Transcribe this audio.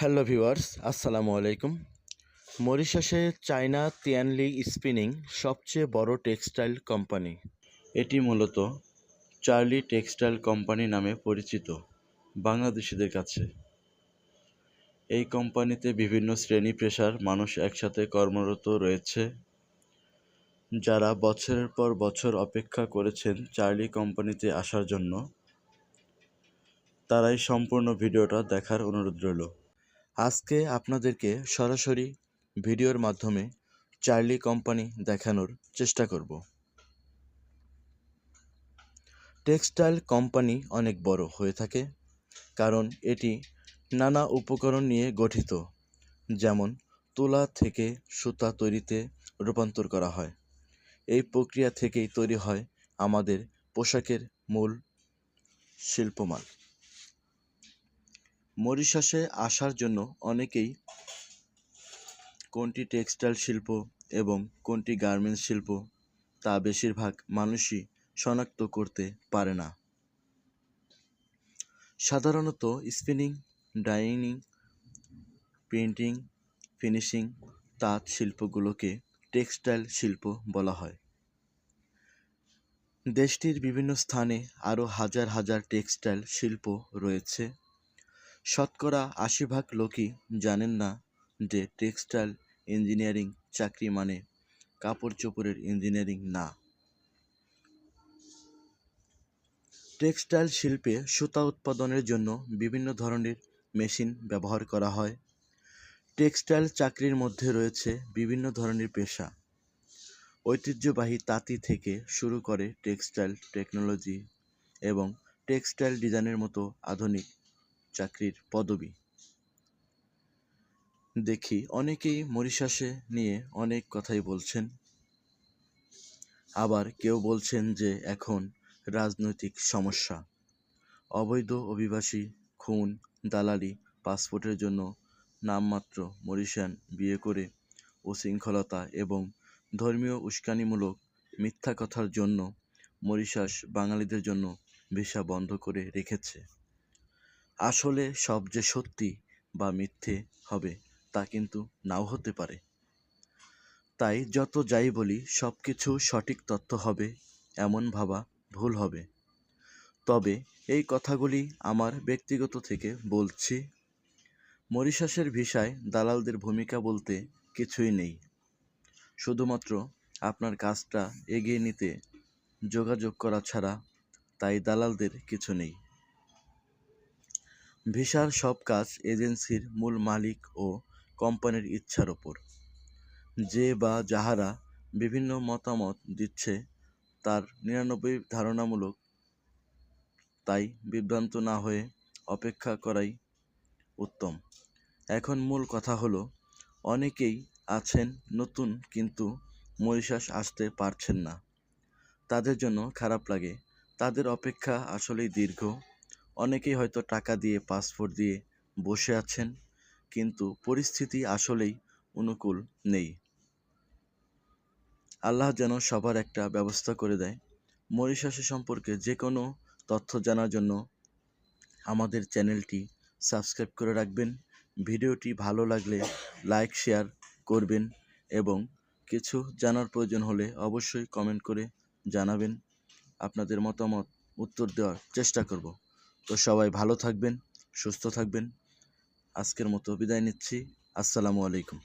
Hello viewers, আসসালামু আলাইকুম। মরিশাসে China তিয়ানলি spinning সবচেয়ে বড় টেক্সটাইল কোম্পানি। এটি মূলত চার্লি টেক্সটাইল কোম্পানি নামে পরিচিত বাংলাদেশিদের কাছে। এই কোম্পানিতে বিভিন্ন শ্রেণি পেশার মানুষ একসাথে কর্মরত রয়েছে, যারা বছরের পর বছর অপেক্ষা করেছেন চার্লি কোম্পানিতে আসার জন্য। তারাই সম্পূর্ণ ভিডিওটা দেখার অনুরোধ রইল। আজকে আপনাদেরকে সরাসরি ভিডিওর মাধ্যমে চার্লি কোম্পানি দেখানোর চেষ্টা করব। টেক্সটাইল কোম্পানি অনেক বড় হয়ে থাকে, কারণ এটি নানা উপকরণ নিয়ে গঠিত, যেমন তুলা থেকে সুতা তৈরিতে রূপান্তর করা হয়। এই প্রক্রিয়া থেকেই তৈরি হয় আমাদের পোশাকের মূল শিল্পমাল। মরিশাসে আসার জন্য অনেকেই কোনটি টেক্সটাইল শিল্প এবং কোনটি গার্মেন্টস শিল্প তা বেশিরভাগ মানুষই শনাক্ত করতে পারে না। সাধারণত স্পিনিং, ডাইনিং প্রিন্টিং ফিনিশিং তাঁত শিল্পগুলোকে টেক্সটাইল শিল্প বলা হয়। দেশটির বিভিন্ন স্থানে আরও হাজার হাজার টেক্সটাইল শিল্প রয়েছে। শতকরা আশি ভাগ লোকই জানেন না যে টেক্সটাইল ইঞ্জিনিয়ারিং চাকরি মানে কাপড় চোপড়ের ইঞ্জিনিয়ারিং না। টেক্সটাইল শিল্পে সুতা উৎপাদনের জন্য বিভিন্ন ধরনের মেশিন ব্যবহার করা হয়। টেক্সটাইল চাকরির মধ্যে রয়েছে বিভিন্ন ধরনের পেশা। ঐতিহ্যবাহী তাঁতি থেকে শুরু করে টেক্সটাইল টেকনোলজি এবং টেক্সটাইল ডিজাইনের মতো আধুনিক চাকরির পদবি। দেখি, অনেকেই মরিশাসে নিয়ে অনেক কথাই বলছেন। আবার কেউ বলছেন যে এখন রাজনৈতিক সমস্যা। অবৈধ অভিবাসী, খুন, দালালি, পাসপোর্টের জন্য নামমাত্র মরিশান বিয়ে করে উশৃঙ্খলতা এবং ধর্মীয় উস্কানিমূলক মিথ্যা কথার জন্য মরিশাস বাঙালিদের জন্য ভিসা বন্ধ করে রেখেছে। আসলে সব যে সত্যি বা মিথ্যে হবে তা কিন্তু নাও হতে পারে। তাই যত যাই বলি সব কিছু সঠিক তথ্য হবে, এমন ভাবা ভুল হবে। তবে এই কথাগুলি আমার ব্যক্তিগত থেকে বলছি। মরিশাসের ভিসায় দালালদের ভূমিকা বলতে কিছুই নেই। শুধুমাত্র আপনার কাজটা এগিয়ে নিতে যোগাযোগ করা ছাড়া তাই দালালদের কিছু নেই। ভিসার সব কাজ এজেন্সির মূল মালিক ও কোম্পানির ইচ্ছার ওপর। যে বা যাহারা বিভিন্ন মতামত দিচ্ছে, তার নিরানব্বই ধারণামূলক তাই বিভ্রান্ত না হয়ে অপেক্ষা করাই উত্তম। এখন মূল কথা হলো, অনেকেই আছেন নতুন কিন্তু মরিশাস আসতে পারছেন না। তাদের জন্য খারাপ লাগে। তাদের অপেক্ষা আসলেই দীর্ঘ। অনেকেই হয়তো টাকা দিয়ে পাসপোর্ট দিয়ে বসে আছেন, কিন্তু পরিস্থিতি আসলেই অনুকূল নেই। আল্লাহ যেন সবার একটা ব্যবস্থা করে দেয়। মরিশাসে সম্পর্কে যে কোনো তথ্য জানার জন্য আমাদের চ্যানেলটি সাবস্ক্রাইব করে রাখবেন। ভিডিওটি ভালো লাগলে লাইক, শেয়ার করবেন এবং কিছু জানার প্রয়োজন হলে অবশ্যই কমেন্ট করে জানাবেন। আপনাদের মতামত, উত্তর দেওয়ার চেষ্টা করব। তো সবাই ভালো থাকবেন সুস্থ থাকবেন। আজকের মতো বিদায় নিচ্ছি। আসসালামু আলাইকুম।